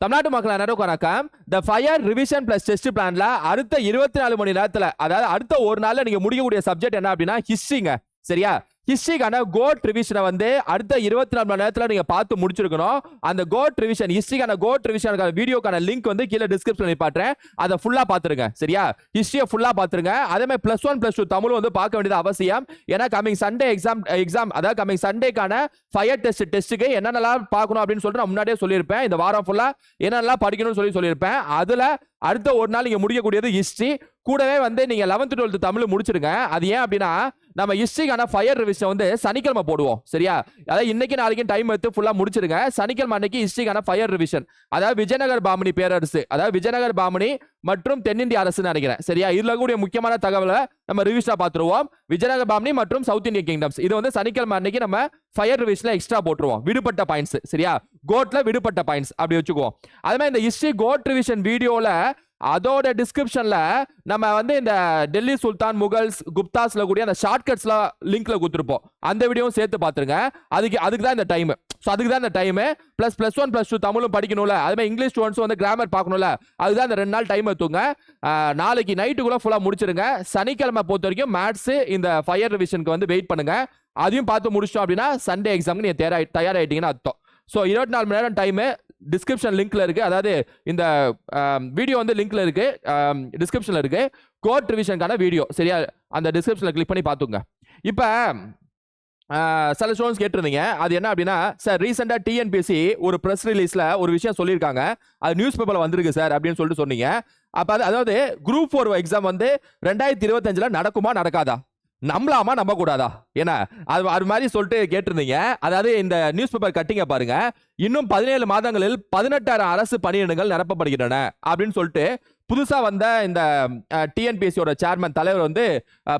தமிழ்நாட்டு மக்கள் அனைவருக்கும் வணக்கம். The fire revision plus test பிளான்ல அடுத்த இருபத்தி நாலு மணி நேரத்துல அதாவது அடுத்த ஒரு நாள்ல நீங்க முடிக்கக்கூடிய சப்ஜெக்ட் என்ன அப்படின்னா ஹிஸ்ட்ரிங்க சரியா? ஹிஸ்டரிக்கான கோட் ரிவிஷனை வந்து அடுத்த இருபத்தி நாலு மணி நேரத்தில் நீங்கள் பார்த்து முடிச்சிருக்கணும். அந்த கோட் ரிவிஷன் ஹிஸ்டரிக்கான கோட் ரிவிஷனுக்கான வீடியோக்கான லிங்க் வந்து கீழே டிஸ்கிரிப்ஷனில் பாட்டுறேன் அதை ஃபுல்லாக பார்த்துருங்க சரியா? ஹிஸ்டரியை ஃபுல்லாக பார்த்துருங்க. அதே மாதிரி plus one plus two Tamil வந்து பார்க்க வேண்டியது அவசியம். ஏன்னா கமிங் சண்டே எக்ஸாம் எக்ஸாம் அதாவது கமிங் சண்டேக்கான ஃபயர் டெஸ்ட் டெஸ்ட்டுக்கு என்னென்னலாம் பார்க்கணும் அப்படின்னு சொல்லிட்டு நான் முன்னாடியே சொல்லியிருப்பேன். இந்த வாரம் ஃபுல்லாக என்னென்னலாம் படிக்கணும்னு சொல்லி சொல்லியிருப்பேன். அதில் அடுத்த ஒரு நாள் நீங்கள் முடிக்கக்கூடியது ஹிஸ்ட்ரி கூடவே வந்து நீங்கள் லெவன்த்து டுவெல்த்து தமிழ் முடிச்சிருங்க. அது ஏன் அப்படின்னா நம்ம ஹிஸ்ட்ரிக்கான ஃபயர் ரிவிஷன் வந்து சனிக்கிழமை போடுவோம். சரியா? அதாவது இன்னைக்கு நாளைக்கு டைம் எடுத்து ஃபுல்லாக முடிச்சிருங்க. சனிக்கிழமை அன்னைக்கு ஹிஸ்ட்ரிக்கான ஃபயர் ரிவிஷன் அதாவது விஜயநகர் பாமணி பேரரசு. அதாவது விஜயநகர் பாமணி மற்றும் தென்னிந்திய அரசுன்னு நினைக்கிறேன். சரியா? இதில் கூடிய முக்கியமான தகவலை நம்ம ரிவிஷனாக பார்த்துருவோம். விஜயநகர் பாமணி மற்றும் சவுத் இந்தியன் கிங்டம்ஸ் இது வந்து சனிக்கிழமை அன்னைக்கு நம்ம ஃபயர் ரிவிஷனில் எக்ஸ்ட்ரா போட்டுருவோம். விடுபட்ட பாயிண்ட்ஸ் சரியா? கோட்டில் விடுபட்ட பாயிண்ட்ஸ் அப்படி வச்சுக்குவோம். அது மாதிரி இந்த ஹிஸ்ட்ரி கோட் ரிவிஷன் வீடியோவில் அதோட டிஸ்கிரிப்ஷனில் நம்ம வந்து இந்த டெல்லி சுல்தான் முகல்ஸ் குப்தாஸில் கூடிய அந்த ஷார்ட்கட்ஸ்லாம் லிங்க்கில் கொடுத்துருப்போம். அந்த வீடியோவும் சேர்த்து பார்த்துருங்க. அதுக்கு அதுக்கு தான் இந்த டைமு ஸோ அதுக்கு தான் இந்த time plus plus one plus two தமிழும் படிக்கணும்ல. அதுமாதிரி இங்கிலீஷ் ஸ்டூடெண்ட்ஸ் வந்து கிராமர் பார்க்கணும்ல. அதுதான் இந்த ரெண்டு நாள் டைம் எடுத்துங்க நாளைக்கு நைட்டுக்குள்ளே ஃபுல்லாக முடிச்சிருங்க. சனிக்கிழமை பொறுத்த வரைக்கும் மேத்ஸு இந்த ஃபயர் ரிவிஷனுக்கு வந்து வெயிட் பண்ணுங்கள் அதையும் பார்த்து முடிச்சிட்டோம் அப்படின்னா சண்டே எக்ஸாமுக்கு நீங்கள் தயாராகி தயாராகிட்டீங்கன்னு அர்த்தம். ஸோ இருபத்தி நாலு மணி நேரம் டைமு டிஸ்கிரிப்ஷன் லிங்க்ல இருக்கு. அதாவது இந்த வீடியோ வந்து லிங்க்ல இருக்கு. டிஸ்கிரிப்ஷன்ல இருக்கு. கோர்ட் ரிவிஷனுக்கான வீடியோ சரியா? அந்த டிஸ்கிரிப்ஷன்ல கிளிக் பண்ணி பார்த்துங்க இப்போ சில ஸ்டூடெண்ட்ஸ் கேட்டிருந்தீங்க. அது என்ன அப்படின்னா சார் ரீசெண்டாக டிஎன்பிஎஸ்சி ஒரு ப்ரெஸ் ரிலீஸில் ஒரு விஷயம் சொல்லியிருக்காங்க. அது நியூஸ் பேப்பரில் வந்திருக்கு சார் அப்படின்னு சொல்லிட்டு சொன்னீங்க. அப்போ அது அதாவது குரூப் ஃபோர் எக்ஸாம் வந்து ரெண்டாயிரத்தி இருபத்தஞ்சில் நடக்குமா நடக்காதா? நம்பலாமா? நம்ப கூடாதா என்ன அது அது மாதிரி சொல்லிட்டு கேட்டிருந்தீங்க. அதாவது இந்த நியூஸ் பேப்பர் கட்டிங்க பாருங்க. இன்னும் பதினேழு மாதங்களில் பதினெட்டாயிரம் அரசு பணியிடங்கள் நிரப்பப்படுகின்றன அப்படின்னு சொல்லிட்டு புதுசாக வந்த இந்த டிஎன்பிஎஸ்சியோட சேர்மன் தலைவர் வந்து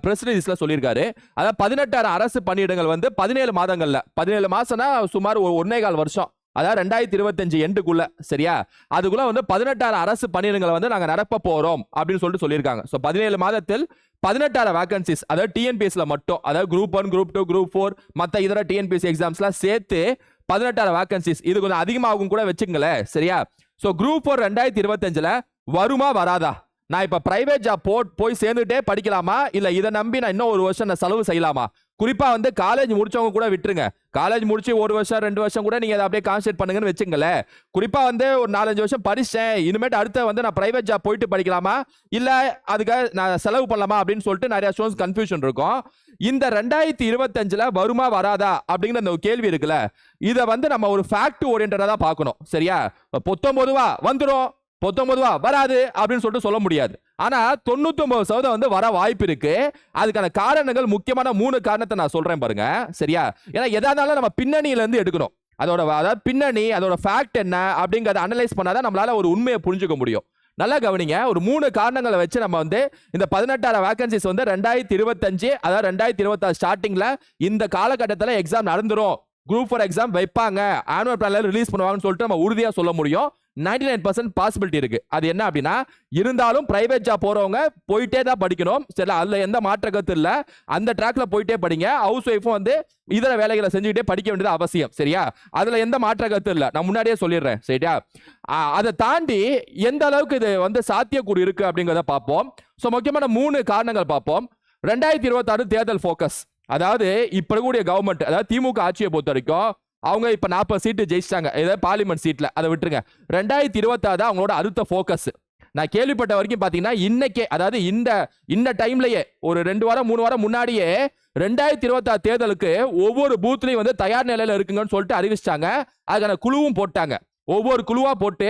ப்ரெஸ் ரிலீஸில் சொல்லியிருக்காரு. அதாவது பதினெட்டாயிரம் அரசு பணியிடங்கள் வந்து பதினேழு மாதங்களில். பதினேழு மாதம்னா சுமார் ஒரு ஒன்னே கால் வருஷம். அதாவது ரெண்டாயிரத்தி இருபத்தஞ்சு எண்டுக்குள்ள சரியா? அதுக்குள்ள வந்து பதினெட்டாயிரம் அரசு பணியிடங்களை வந்து நாங்கள் நிரப்ப போறோம் அப்படின்னு சொல்லிட்டு சொல்லியிருக்காங்க. ஸோ பதினேழு மாதத்தில் பதினெட்டாயிரம் வேகன்சிஸ் அதாவது டிஎன்பிஎஸ்ல மட்டும் அதாவது group one group two group four மற்ற இதர டிஎன்பிஎஸ்சி எக்ஸாம்ஸ்லாம் சேர்த்து பதினெட்டாயிரம் வேகன்சிஸ் இது கொஞ்சம் அதிகமாகும் கூட வச்சுங்களேன் சரியா? ஸோ குரூப் ஃபோர் ரெண்டாயிரத்தி இருபத்தஞ்சில் வருமா வராதா? நான் இப்போ பிரைவேட் ஜாப் போட் போய் சேர்ந்துட்டே படிக்கலாமா? இல்லை இதை நம்பி நான் இன்னும் ஒரு வருஷம் நான் செலவு செய்யலாமா? குறிப்பா வந்து காலேஜ் முடிச்சவங்க கூட விட்டுருங்க. காலேஜ் முடிச்சு ஒரு வருஷம் ரெண்டு வருஷம் கூட நீங்க அதை அப்படியே கான்சென்ட்ரேட் பண்ணுங்கன்னு வச்சுங்களேன் குறிப்பா வந்து ஒரு நாலஞ்சு வருஷம் படிச்சேன். இனிமேட்டு அடுத்த வந்து நான் பிரைவேட் ஜாப் போயிட்டு படிக்கலாமா? இல்ல அதுக்காக நான் செலவு பண்ணலாமா? அப்படின்னு சொல்லிட்டு நிறைய ஸ்டூடெண்ட்ஸ் கன்ஃபியூஷன் இருக்கும். இந்த ரெண்டாயிரத்தி இருபத்தஞ்சுல வருமா வராதா? அப்படிங்கிற அந்த கேள்வி இருக்குல்ல. இதை வந்து நம்ம ஒரு ஃபேக்ட் ஓரியன்டா தான் பார்க்கணும். சரியா? பொத்தொன்பதுவா வந்துடும் பொத்தொன்பதுவா வராது அப்படின்னு சொல்லிட்டு சொல்ல முடியாது. ஆனால் தொண்ணூற்றி ஒம்பது சதவீதம் வந்து வர வாய்ப்பு இருக்கு. அதுக்கான காரணங்கள் முக்கியமான மூணு காரணத்தை நான் சொல்கிறேன் பாருங்க. சரியா? ஏன்னா எதா இருந்தாலும் நம்ம பின்னணியிலேருந்து எடுக்கணும். அதோட அதாவது பின்னணி அதோட ஃபேக்ட் என்ன அப்படிங்கிறத அனலைஸ் பண்ணாதான் நம்மளால ஒரு உண்மையை புரிஞ்சுக்க முடியும். நல்லா கவனிங்க. ஒரு மூணு காரணங்களை வச்சு நம்ம வந்து இந்த பதினெட்டாயிரம் வேகன்சிஸ் வந்து ரெண்டாயிரத்தி இருபத்தஞ்சு அதாவது ரெண்டாயிரத்தி இருபத்தாறு ஸ்டார்டிங்கில் இந்த காலகட்டத்தில் எக்ஸாம் நடந்துரும். குரூப் ஃபார் எக்ஸாம் வைப்பாங்க. ஆனுவல் பிளான்ல ரிலீஸ் பண்ணுவாங்கன்னு சொல்லிட்டு நம்ம உறுதியாக சொல்ல முடியும். நைன்டி நைன் பர்சன்ட் பாசிபிலிட்டி இருக்கு. அது என்ன அப்படின்னா இருந்தாலும் பிரைவேட் ஜாப் போறவங்க போயிட்டே தான் படிக்கணும். சரி அதுல எந்த மாற்ற கருத்து இல்ல. அந்த ட்ராக்ல போயிட்டே படிங்க. ஹவுஸ் ஒய்ஃபும் வந்து இதர வேலைகளை செஞ்சுக்கிட்டே படிக்க வேண்டியது அவசியம். சரியா? அதுல எந்த மாற்ற கருத்து இல்லை. நான் முன்னாடியே சொல்லிடுறேன். சரியா? அதை தாண்டி எந்த அளவுக்கு இது வந்து சாத்தியக்கூறு இருக்கு அப்படிங்கிறத பார்ப்போம். ஸோ முக்கியமான மூணு காரணங்கள் பார்ப்போம். ரெண்டாயிரத்தி இருபத்தாறு தேர்தல் ஃபோக்கஸ் அதாவது இப்ப கூடிய கவர்மெண்ட் அதாவது திமுக ஆட்சியை பொறுத்த வரைக்கும் அவங்க இப்போ நாற்பது சீட்டு ஜெயிச்சிட்டாங்க. ஏதாவது பார்லிமெண்ட் சீட்டில் அதை விட்டுருங்க. ரெண்டாயிரத்தி இருபத்தாறு அவங்களோட அடுத்த ஃபோக்கஸ் நான் கேள்விப்பட்ட வரைக்கும் பார்த்தீங்கன்னா இன்னைக்கே அதாவது இந்த இந்த டைம்லயே ஒரு ரெண்டு வாரம் மூணு வாரம் முன்னாடியே ரெண்டாயிரத்தி இருபத்தாறு தேர்தலுக்கு ஒவ்வொரு பூத்லையும் வந்து தயார் நிலையில் இருக்குங்கன்னு சொல்லிட்டு அறிவிச்சிட்டாங்க. அதுக்கான குழுவும் போட்டாங்க. ஒவ்வொரு குழுவா போட்டு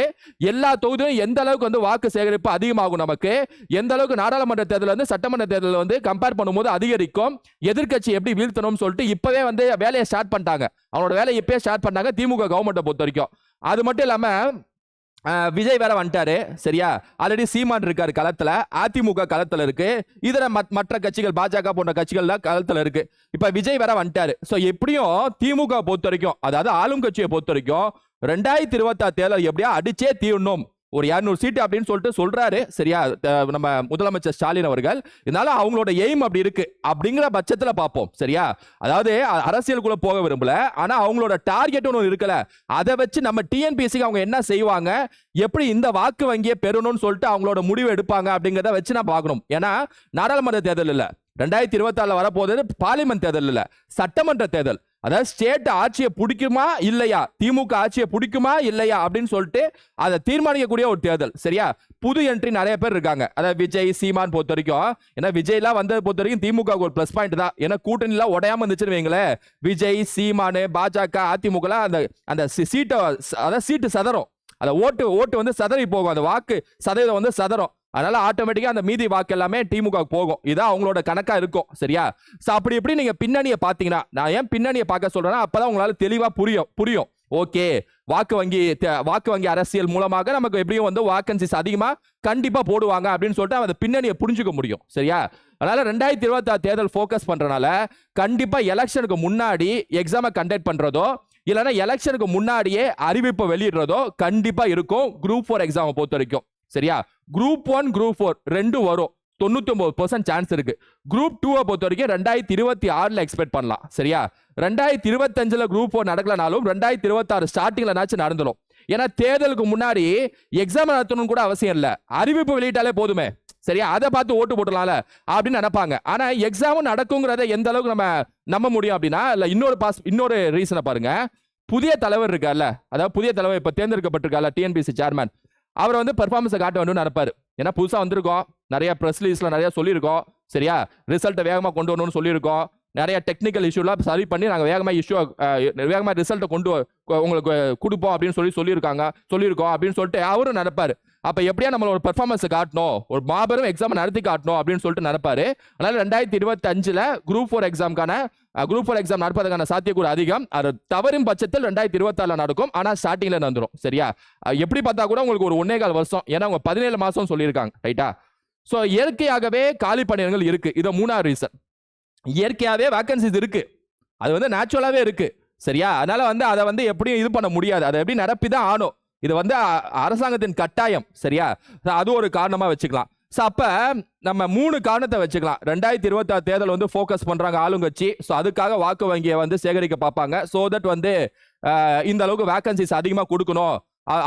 எல்லா தொகுதியும் எந்த அளவுக்கு வந்து வாக்கு சேகரிப்பு அதிகமாகும் நமக்கு எந்த அளவுக்கு நாடாளுமன்ற தேர்தல் வந்து சட்டமன்ற தேர்தலில் வந்து கம்பேர் பண்ணும்போது அதிகரிக்கும் எதிர்க்கட்சி எப்படி வீழ்த்தணும்னு சொல்லிட்டு இப்பவே வந்து வேலையை ஸ்டார்ட் பண்ணிட்டாங்க. அவனோட வேலையை இப்பயே ஸ்டார்ட் பண்ணாங்க திமுக கவர்மெண்ட்டை பொறுத்த வரைக்கும் அது மட்டும் இல்லாம விஜய் வேற வந்துட்டாரு சரியா? ஆல்ரெடி சீமான் இருக்காரு களத்துல அதிமுக களத்துல இருக்கு. இதர மற்ற கட்சிகள் பாஜக போன்ற கட்சிகள்லாம் களத்துல இருக்கு. இப்ப விஜய் வேற வந்துட்டாரு. ஸோ எப்படியும் திமுக பொறுத்த வரைக்கும் அதாவது ஆளும் கட்சியை பொறுத்த வரைக்கும் ரெண்டாயிரத்தி இருபத்தாறு தேர்தல் எப்படியா அடிச்சே தீரணும். ஒரு இரநூறு சீட்டு அப்படின்னு சொல்லிட்டு சொல்றாரு. சரியா? நம்ம முதலமைச்சர் ஸ்டாலின் அவர்கள். இருந்தாலும் அவங்களோட எய்ம் அப்படி இருக்கு. அப்படிங்கிற பட்சத்துல பார்ப்போம். சரியா? அதாவது அரசியலுக்குள்ள போக விரும்பல. ஆனா அவங்களோட டார்கெட் ஒன்று இருக்கல. அதை வச்சு நம்ம டிஎன்பிஎஸ்சிக்கு அவங்க என்ன செய்வாங்க? எப்படி இந்த வாக்கு வங்கியை பெறணும்னு சொல்லிட்டு அவங்களோட முடிவு எடுப்பாங்க அப்படிங்கிறத வச்சு நான் பார்க்கணும். ஏன்னா நாடாளுமன்ற தேர்தல் இல்ல. ரெண்டாயிரத்தி இருபத்தி ஆறுல வரப்போகுது பார்லிமெண்ட் தேர்தல் இல்ல. சட்டமன்ற தேர்தல். அதாவது ஸ்டேட் ஆட்சியை பிடிக்குமா இல்லையா? திமுக ஆட்சியை பிடிக்குமா இல்லையா? அப்படின்னு சொல்லிட்டு அதை தீர்மானிக்கக்கூடிய ஒரு தேர்தல். சரியா? புது என்ட்ரி நிறைய பேர் இருக்காங்க. அதாவது விஜய் சீமான் பொறுத்த வரைக்கும். ஏன்னா விஜய்லாம் வந்ததை பொறுத்த வரைக்கும் திமுக ஒரு ப்ளஸ் பாயிண்ட் தான். ஏன்னா கூட்டணிலாம் உடையாம இருந்துச்சுன்னு வைங்களேன். விஜய் சீமானு பாஜக அதிமுகலாம் அந்த அந்த சீட்டை அதாவது சீட்டு சதறும். அந்த ஓட்டு ஓட்டு வந்து சதறி போகும். அந்த வாக்கு சதவீதம் வந்து சதறும். அதனால ஆட்டோமேட்டிக்காக அந்த மீதி வாக்கு எல்லாமே திமுக போகும். இதான் அவங்களோட கணக்காக இருக்கும். சரியா? ஸோ அப்படி எப்படி நீங்கள் பின்னணியை பார்த்தீங்கன்னா நான் ஏன் பின்னணியை பார்க்க சொல்கிறேன்னா அப்போ தான் உங்களால் தெளிவாக புரியும் புரியும். ஓகே வாக்கு வங்கி வாக்கு வங்கி அரசியல் மூலமாக நமக்கு எப்படியும் வந்து வாக்கன்சிஸ் அதிகமாக கண்டிப்பாக போடுவாங்க அப்படின்னு சொல்லிட்டு அந்த பின்னணியை புரிஞ்சுக்க முடியும். சரியா? அதனால ரெண்டாயிரத்தி இருபத்தாறு தேர்தல் ஃபோக்கஸ் பண்ணுறனால கண்டிப்பாக எலெக்ஷனுக்கு முன்னாடி எக்ஸாமை கண்டக்ட் பண்ணுறதோ இல்லைன்னா எலெக்ஷனுக்கு முன்னாடியே அறிவிப்பை வெளியிடுறதோ கண்டிப்பாக இருக்கும். குரூப் ஃபோர் எக்ஸாமை பொறுத்த வரைக்கும். சரியா? குரூப் ஒன் குரூப் ஃபோர் ரெண்டும் வரும். தொண்ணூற்றி ஒம்பது பர்சன்ட் சான்ஸ் இருக்கு. குரூப் டூவை பொறுத்த வரைக்கும் ரெண்டாயிரத்தி இருபத்தி ஆறில் எக்ஸ்பெக்ட் பண்ணலாம். சரியா? ரெண்டாயிரத்தி இருபத்தஞ்சில் குரூப் ஃபோர் நடக்கலனாலும் ரெண்டாயிரத்தி இருபத்தாறு ஸ்டார்டிங்லனாச்சும் நடந்துடும் ஏன்னா தேர்தலுக்கு முன்னாடி எக்ஸாம் நடத்தணும்னு கூட அவசியம் இல்லை. அறிவிப்பு வெளியிட்டாலே போதுமே. சரியா? அதை பார்த்து ஓட்டு போட்டலாம்ல அப்படின்னு நினைப்பாங்க. ஆனா எக்ஸாமும் நடக்குங்கிறத எந்த அளவுக்கு நம்ம நம்ப முடியும் அப்படின்னா இல்லை இன்னொரு பாஸ் இன்னொரு ரீசனை பாருங்க. புதிய தலைவர் இருக்கார்ல அதாவது புதிய தலைவர் இப்போ தேர்ந்தெடுக்கப்பட்டிருக்கார்ல டிஎன்பிசி சேர்மன் அவர் வந்து பெர்ஃபார்மன்ஸை காட்ட வேணும்னு நினைப்பாரு. ஏன்னா புதுசாக வந்திருக்கோம். நிறைய ப்ரெஸ் ரிலீஸ்ல நிறைய சொல்லியிருக்கோம். சரியா? ரிசல்ட்டை வேகமாக கொண்டு வரணும்னு சொல்லியிருக்கோம். நிறைய டெக்னிக்கல் இஷ்யூலாம் சரி பண்ணி நாங்கள் வேகமாக இஷ்யூ வேகமாக ரிசல்ட்டை கொண்டு உங்களுக்கு கொடுப்போம் அப்படின்னு சொல்லி சொல்லியிருக்காங்க. சொல்லியிருக்கோம் அப்படின்னு சொல்லிட்டு அவரும் நடப்பார் அப்போ எப்படியா நம்மளோட ஒரு பெர்ஃபார்மன்ஸை காட்டணும்? ஒரு மாபெரும் எக்ஸாம் நடத்தி காட்டணும் அப்படின்னு சொல்லிட்டு நினைப்பாரு. அதனால் ரெண்டாயிரத்தி இருபத்தஞ்சில் குரூப் ஃபோர் எக்ஸாம்க்கான குரூப் ஃபோர் எக்ஸாம் நடப்பதற்கான சாத்தியக்கூறு அதிகம். அது தவறும் பட்சத்தில் ரெண்டாயிரத்தி இருபத்தாறுல நடக்கும். ஆனால் ஸ்டார்டிங்கில் நடந்துடும் சரியா? எப்படி பார்த்தா கூட உங்களுக்கு ஒரு ஒன்னே கால் வருஷம். ஏன்னா அவங்க பதினேழு மாதம் சொல்லியிருக்காங்க. ரைட்டா ஸோ இயற்கையாகவே காலி பணியிடங்கள் இருக்குது இதை மூணாவது ரீசன் இயற்கையாகவே வேக்கன்சிஸ் இருக்குது அது வந்து நேச்சுரலாகவே இருக்குது சரியா? அதனால் வந்து அதை வந்து எப்படியும் இது பண்ண முடியாது. அதை எப்படி நிரப்பி தான் ஆணும் இது வந்து அரசாங்கத்தின் கட்டாயம். சரியா? அது ஒரு காரணமாக வச்சுக்கலாம். ஸோ அப்போ நம்ம மூணு காரணத்தை வச்சுக்கலாம். ரெண்டாயிரத்தி இருபத்தாறு தேர்தல் வந்து ஃபோக்கஸ் பண்ணுறாங்க ஆளுங்கட்சி. ஸோ அதுக்காக வாக்கு வங்கியை வந்து சேகரிக்க பார்ப்பாங்க. ஸோ தட் வந்து இந்த அளவுக்கு வேக்கன்சிஸ் அதிகமாக கொடுக்கணும்.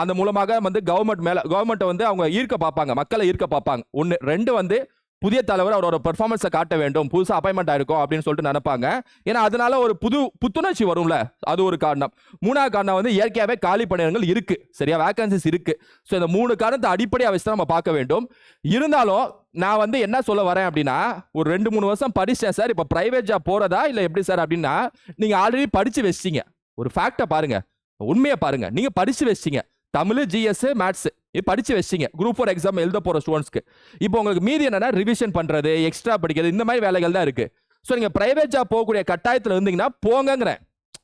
அந்த மூலமாக வந்து கவர்மெண்ட் மேலே கவர்மெண்ட்டை வந்து அவங்க ஈர்க்க பார்ப்பாங்க. மக்களை ஈர்க்க பார்ப்பாங்க. ஒன்று ரெண்டு வந்து புதிய தலைவர் அவரோட பெர்ஃபார்மன்ஸை காட்ட வேண்டும். புதுசாக அப்பாயின்மெண்ட் ஆயிருக்கும் அப்படின்னு சொல்லிட்டு நினைப்பாங்க. ஏன்னா அதனால ஒரு புது புத்துணர்ச்சி வரும்ல. அது ஒரு காரணம். மூணாவது காரணம் வந்து இயற்கையாகவே காலி பணியிடங்கள் இருக்கு. சரியா? வேகன்சிஸ் இருக்கு. ஸோ இந்த மூணு காரணத்தை அடிப்படையாக வச்சு தான் நம்ம பார்க்க வேண்டும். இருந்தாலும் நான் வந்து என்ன சொல்ல வரேன் அப்படின்னா ஒரு ரெண்டு மூணு வருஷம் படிச்சேன் சார். இப்போ ப்ரைவேட் ஜாப் போகிறதா இல்லை எப்படி சார் அப்படின்னா நீங்கள் ஆல்ரெடி படித்து வச்சிங்க ஒரு ஃபேக்டை பாருங்க. உண்மையை பாருங்க. நீங்கள் படித்து வச்சிட்டீங்க. தமிழ் ஜிஎஸ் மேத்ஸ் படிச்சு வச்சிங்க. குரூப் ஃபோர் எக்ஸாம் எழுத போற ஸ்டூடெண்ட்ஸ்க்கு இப்போ உங்களுக்கு மீதி என்னன்னா ரிவிஷன் பண்றது எக்ஸ்ட்ரா படிக்கிறது இந்த மாதிரி வேலைகள் தான் இருக்கு. ஸோ நீங்கள் ப்ரைவேட் ஜாப் போகக்கூடிய கட்டாயத்தில் இருந்தீங்கன்னா போங்கங்கிறேன்.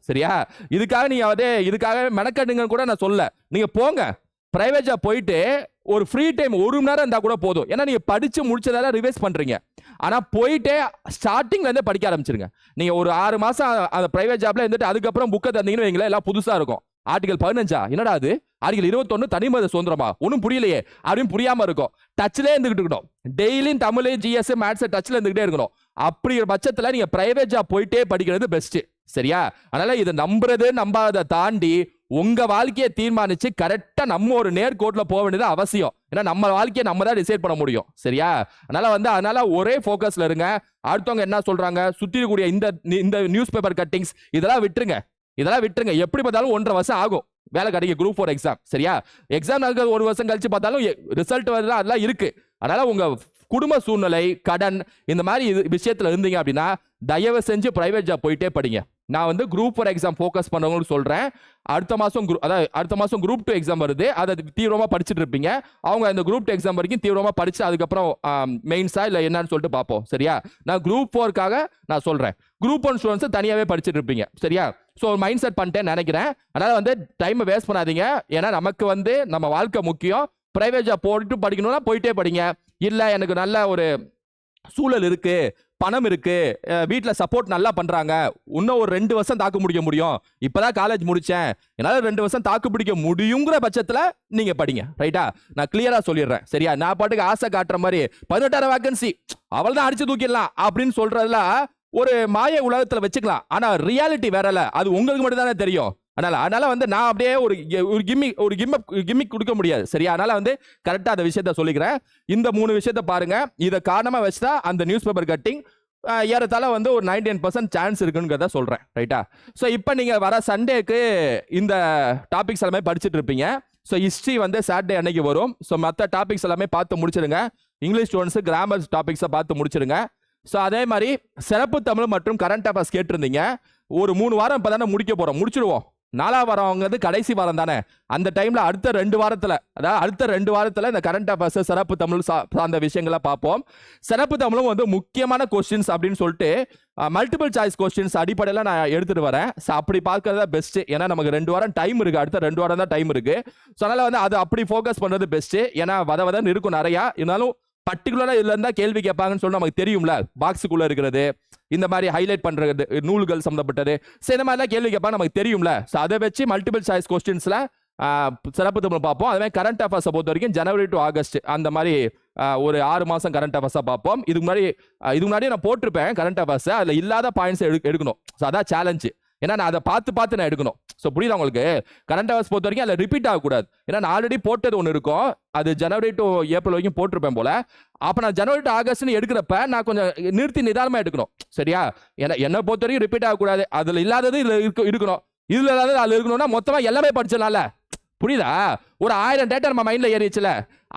சரியா? இதுக்காக நீங்கள் அதே இதுக்காக மெனக்கட்டுங்கன்னு கூட நான் சொல்ல நீங்கள் போங்க. ப்ரைவேட் ஜாப் போயிட்டு ஒரு ஃப்ரீ டைம் ஒரு மணி நேரம் இருந்தால் கூட போதும். ஏன்னா நீங்கள் படித்து முடிச்சதால ரிவைஸ் பண்ணுறீங்க ஆனால் போயிட்டே ஸ்டார்டிங்லேருந்தே படிக்க ஆரம்பிச்சிருங்க. நீங்கள் ஒரு ஆறு மாதம் அந்த ப்ரைவேட் ஜாப்பில் இருந்துட்டு அதுக்கப்புறம் புக்கை தந்தீங்கன்னு வைங்களேன் எல்லாம் புதுசாக இருக்கும். ஆர்டிகல் பதினஞ்சா? என்னடா அது? ஆர்டிகல் இருபத்தொன்னு தனிமத சுதந்திரமா? ஒன்றும் புரியலையே. அப்படின்னு புரியாம இருக்கும். டச்சிலே இருந்துகிட்டு இருக்கணும். டெய்லியும் தமிழ் ஜிஎஸ் மேத்ஸ் டச்சில் இருந்துகிட்டே இருக்கணும். அப்படிங்கிற பட்சத்தில் நீங்கள் நீங்க பிரைவேட் ஜாப் போயிட்டே படிக்கிறது பெஸ்ட் சரியா? அதனால இதை நம்புறது நம்பாத தாண்டி உங்க வாழ்க்கையை தீர்மானிச்சு கரெக்டா நம்ம ஒரு நேர்கோட்ல போக வேண்டியது அவசியம். ஏன்னா நம்ம வாழ்க்கையை நம்ம தான் டிசைட் பண்ண முடியும். சரியா? அதனால வந்து அதனால ஒரே ஃபோக்கஸில் இருங்க. அடுத்தவங்க என்ன சொல்றாங்க? சுத்தி இருக்கக்கூடிய இந்த இந்த நியூஸ் பேப்பர் கட்டிங்ஸ் இதெல்லாம் விட்டுருங்க. இதெல்லாம் விட்டுருங்க. எப்படி பார்த்தாலும் ஒன்றரை வருஷம் ஆகும். வேலை கிடைக்கும் குரூப் ஃபோர் எக்ஸாம் சரியா? எக்ஸாம் ஒரு வருஷம் கழிச்சு பார்த்தாலும் ரிசல்ட் வருது அதெல்லாம் இருக்கு. அதனால உங்க குடும்ப சூழ்நிலை கடன் இந்த மாதிரி இது விஷயத்தில் இருந்தீங்க அப்படின்னா தயவு செஞ்சு ப்ரைவேட் ஜாப் போயிட்டே படிங்க. நான் வந்து குரூப் ஃபோர் எக்ஸாம் ஃபோக்கஸ் பண்ணவங்களுக்கு சொல்கிறேன் அடுத்த மாதம் குரூ அதாவது அடுத்த மாதம் குரூப் டூ எக்ஸாம் வருது. அதை தீவிரமாக படிச்சுட்டு இருப்பீங்க. அவங்க அந்த குரூப் டூ எக்ஸாம் வரைக்கும் தீவிரமாக படித்து அதுக்கப்புறம் மெயின்ஸா இல்லை என்னன்னு சொல்லிட்டு பார்ப்போம். சரியா? நான் குரூப் ஃபோர்க்காக நான் சொல்கிறேன் குரூப் ஒன் ஸ்டூடெண்ட்ஸ் தனியாகவே படிச்சுட்டு இருப்பீங்க. சரியா? ஸோ மைண்ட் செட் பண்ணிட்டேன் நினைக்கிறேன். அதனால் வந்து டைமை வேஸ்ட் பண்ணாதீங்க. ஏன்னா நமக்கு வந்து நம்ம வாழ்க்கை முக்கியம். ப்ரைவேட் ஜாப் போட்டு படிக்கணும்னா போயிட்டே படிங்க. இல்லை எனக்கு நல்ல ஒரு சூழல் இருக்கு பணம் இருக்கு வீட்டில் சப்போர்ட் நல்லா பண்றாங்க. இன்னும் ஒரு ரெண்டு வருஷம் தாக்கு முடிக்க முடியும். இப்பதான் காலேஜ் முடிச்சேன். என்னால் ரெண்டு வருஷம் தாக்கு பிடிக்க முடியுங்கிற பட்சத்தில் நீங்க படிங்க ரைட்டா நான் கிளியரா சொல்லிடுறேன் சரியா? நான் பாட்டுக்கு ஆசை காட்டுற மாதிரி பதினெட்டாயிரம் வேகன்சி அவள் தான் அடிச்சு தூக்கிடலாம் அப்படின்னு சொல்றதுல ஒரு மாய உலகத்தில் வச்சுக்கலாம். ஆனால் ரியாலிட்டி வேறல அது உங்களுக்கு மட்டும் தானே தெரியும். அதனால் அதனால் வந்து நான் அப்படியே ஒரு ஒரு கிம்மி ஒரு கிம்ம கிம்மிக் கொடுக்க முடியாது. சரியா? அதனால் வந்து கரெக்டாக அந்த விஷயத்த சொல்லிக்கிறேன். இந்த மூணு விஷயத்த பாருங்கள் இதை காரணமாக வச்சு தான் அந்த நியூஸ் பேப்பர் கட்டிங் ஏறத்தாழ வந்து ஒரு நைன்டி நைன் பர்சன்ட் சான்ஸ் இருக்குங்கிறத சொல்கிறேன் ரைட்டா ஸோ இப்போ நீங்கள் வர சண்டேக்கு இந்த டாபிக்ஸ் எல்லாமே படிச்சுட்டு இருப்பீங்க. ஸோ ஹிஸ்ட்ரி வந்து சாட்டர்டே அன்னைக்கு வரும். ஸோ மற்ற டாபிக்ஸ் எல்லாமே பார்த்து முடிச்சிடுங்க. இங்கிலீஷ் ஸ்டூடெண்ட்ஸ் கிராமர் டாபிக்ஸை பார்த்து முடிச்சிடுங்க. ஸோ அதே மாதிரி சிறப்பு தமிழ் மற்றும் கரண்ட் அஃபேர்ஸ் கேட்டிருந்தீங்க. ஒரு மூணு வாரம் இப்போ தானே முடிக்க போகிறோம் முடிச்சிடுவோம். நாலாம் வாரங்கிறது கடைசி வாரம் தானே? அந்த டைமில் அடுத்த ரெண்டு வாரத்தில் அதாவது அடுத்த ரெண்டு வாரத்தில் இந்த கரண்ட் அஃபேர்ஸ் சிறப்பு தமிழ் சார்ந்த விஷயங்களை பார்ப்போம். சிறப்பு தமிழும் வந்து முக்கியமான கொஸ்டின்ஸ் அப்படின்னு சொல்லிட்டு மல்டிபிள் சாய்ஸ் கொஸ்டின்ஸ் அடிப்படையில் நான் எடுத்துகிட்டு வரேன். ஸோ அப்படி பார்க்கறது தான் பெஸ்ட்டு ஏன்னா நமக்கு ரெண்டு வாரம் டைம் இருக்குது அடுத்த ரெண்டு வாரம் தான் டைம் இருக்குது ஸோ அதனால் வந்து அது அப்படி ஃபோக்கஸ் பண்ணுறது பெஸ்ட்டு ஏன்னா வத வதன்னு இருக்கும் நிறையா. இருந்தாலும் பர்டிகுலராக இதில் இருந்தால் கேள்வி கேட்பாங்கன்னு சொல்லி நமக்கு தெரியும்ல பாக்ஸுக்குள்ளே இருக்கிறது. இந்த மாதிரி ஹைலைட் பண்ணுறது நூல்கள் சம்மந்தப்பட்டது ஸோ இந்த மாதிரிலாம் கேள்வி கேட்பாங்க நமக்கு தெரியும்ல. ஸோ அதை வச்சு மல்டிபிள் சாய்ஸ் கொஸ்டின்ஸில் சிறப்பு தமிழ் பார்ப்போம். அதே மாதிரி கரண்ட் அஃபேர்ஸை பொறுத்த வரைக்கும் ஜனவரி டு ஆகஸ்ட் அந்த மாதிரி ஒரு ஆறு மாதம் கரண்ட் அஃபேர்ஸாக பார்ப்போம். இதுக்கு முன்னாடி இதுக்கு முன்னாடி நான் போட்டிருப்பேன் கரண்ட் அஃபேர்ஸை அதில் இல்லாத பாயிண்ட்ஸ் எடு எடுக்கணும். ஸோ அதான் சேலஞ்சு ஏன்னா நான் அதை பார்த்து பார்த்து நான் எடுக்கணும். ஸோ புரியுதா உங்களுக்கு? கரண்ட் அவர்ஸ் பொறுத்த வரைக்கும் அதில் ரிப்பீட் ஆகக்கூடாது. ஏன்னா நான் ஆல்ரெடி போட்டது ஒன்று இருக்கும். அது ஜனவரி டு ஏப்ரல் வரைக்கும் போட்டிருப்பேன் போல. அப்போ நான் ஜனவரி டு ஆகஸ்ட்னு எடுக்கிறப்ப நான் கொஞ்சம் நிறுத்தி நிதானமாக எடுக்கணும். சரியா? ஏன்னா என்னை பொறுத்த வரைக்கும் ரிப்பீட் ஆகக்கூடாது. அதில் இல்லாதது இதில் இருக்க இருக்கணும். இதில் இல்லாதது அதில் இருக்கணும்னா மொத்தமாக எல்லாமே படிச்சனால புரியுதா? ஒரு ஆயிரம் டேட்டா நம்ம மைண்டில் ஏறிச்சுல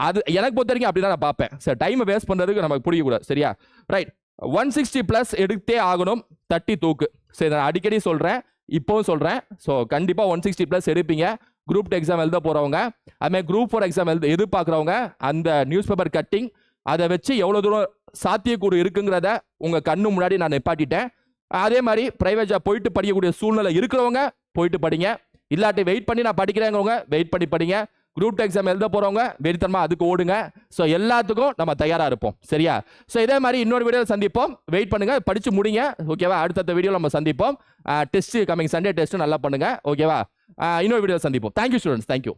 அது எனக்கு பொறுத்த வரைக்கும் அப்படி தான் நான் பார்ப்பேன். சார் டைமை வேஸ்ட் பண்ணுறதுக்கு நமக்கு புரியக்கூடாது. சரியா? ரைட் ஒன் சிக்ஸ்டி ப்ளஸ் எடுத்தே ஆகணும். தட்டி தூக்கு. சரி நான் அடிக்கடி சொல்கிறேன் இப்போவும் சொல்கிறேன் ஸோ கண்டிப்பாக ஒன் சிக்ஸ்டி ப்ளஸ் எடுப்பீங்க. குரூப் டூ எக்ஸாம் எழுத போகிறவங்க அதுமாதிரி குரூப் ஃபோர் எக்ஸாம் எழுத எதிர்பார்க்குறவங்க அந்த நியூஸ் பேப்பர் கட்டிங் அதை வச்சு எவ்வளோ தூரம் சாத்தியக்கூறு இருக்குங்கிறத உங்கள் கண்ணு முன்னாடி நான் நிப்பாட்டிட்டேன். அதே மாதிரி ப்ரைவேட் ஜாப் போயிட்டு படிக்கக்கூடிய சூழ்நிலை இருக்கிறவங்க போயிட்டு படிங்க. இல்லாட்டி வெயிட் பண்ணி நான் படிக்கிறேங்கிறவங்க வெயிட் பண்ணி படிங்க. குரூப் டூ எக்ஸாம் எழுத போகிறவங்க வெறித்தனமாக அதுக்கு ஓடுங்க. ஸோ எல்லாத்துக்கும் நம்ம தயாராக இருப்போம். சரியா? ஸோ இதே மாதிரி இன்னொரு வீடியோவில் சந்திப்போம். வெயிட் பண்ணுங்கள் படித்து முடிங்க. ஓகேவா அடுத்தடுத்த வீடியோவில் நம்ம சந்திப்போம். டெஸ்ட்டு கமிங் சண்டே டெஸ்ட்டு நல்லா பண்ணுங்கள் ஓகேவா இன்னொரு வீடியோ சந்திப்போம். Thank you students thank you